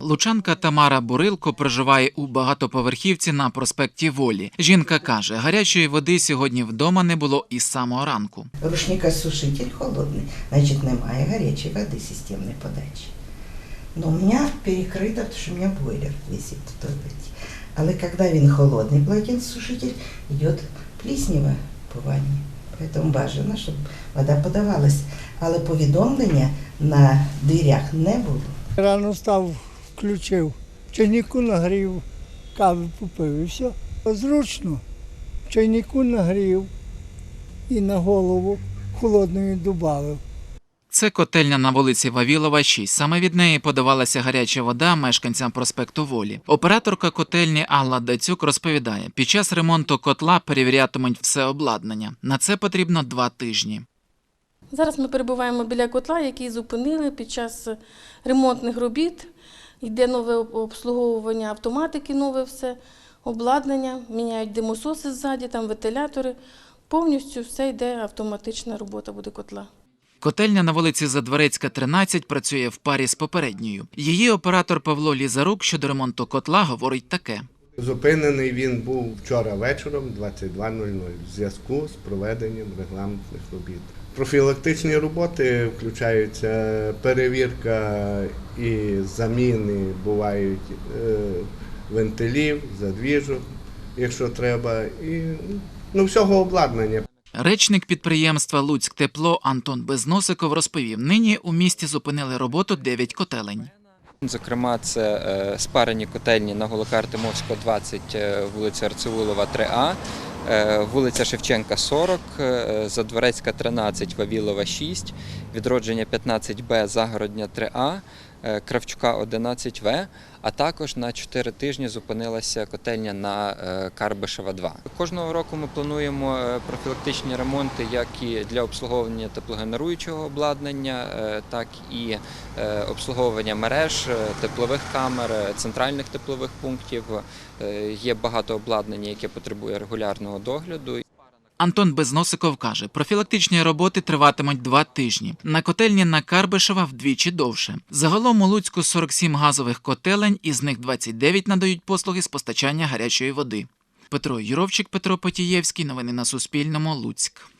Лучанка Тамара Бурилко проживає у багатоповерхівці на проспекті Волі. Жінка каже, гарячої води сьогодні вдома не було із самого ранку. Рушникосушитель холодний, значить немає гарячої води системної подачі. Но у мене перекрито, тому що у мене бойлер висить в. Але коли він холодний полотенцесушитель, йде плісніва по ванні. Тому бажано, щоб вода подавалась. Але повідомлення на дверях не було. Рано став, включив, чайнику нагрів, кави попив і все. Зручно. Чайнику нагрів і на голову холодної додав. Це котельня на вулиці Вавілова, 6. Саме від неї подавалася гаряча вода мешканцям проспекту Волі. Операторка котельні Алла Дацюк розповідає, під час ремонту котла перевірятимуть все обладнання. На це потрібно два тижні. Зараз ми перебуваємо біля котла, який зупинили під час ремонтних робіт. Йде нове обслуговування автоматики, нове все, обладнання, міняють димососи ззаді, там вентилятори. Повністю все йде автоматична робота буде котла. Котельня на вулиці Задворецька, 13 працює в парі з попередньою. Її оператор Павло Лізарук щодо ремонту котла говорить таке. Зупинений він був вчора вечором 22.00 в зв'язку з проведенням регламентних робіт. Профілактичні роботи включаються перевірка і заміни бувають е, вентилів, задвіжок, якщо треба, і ну, всього обладнання. Речник підприємства Луцьк Тепло Антон Безносиков розповів: нині у місті зупинили роботу 9 котелень. Зокрема, це е, спарені котельні на Голокарти Мовського 20, е, вулиця Арцевулова 3А, е, вулиця Шевченка 40, е, Задворецька 13, Вавілова 6, відродження 15Б, Загородня 3А, е, Кравчука 11В, а також на 4 тижні зупинилася котельня на е, Карбишева 2. Кожного року ми плануємо е, профілактичні ремонти як і для обслуговування теплогенеруючого обладнання, е, так і е, обслуговування мереж, е, теплових камер, е, центральних теплових пунктів. Е, Є багато обладнання, яке потребує регулярного догляду. Антон Безносиков каже, профілактичні роботи триватимуть два тижні. На котельні на Карбишева вдвічі довше. Загалом у Луцьку 47 газових котелень, із них 29 надають послуги з постачання гарячої води. Петро Юровчик, Петро Потієвський. Новини на Суспільному. Луцьк.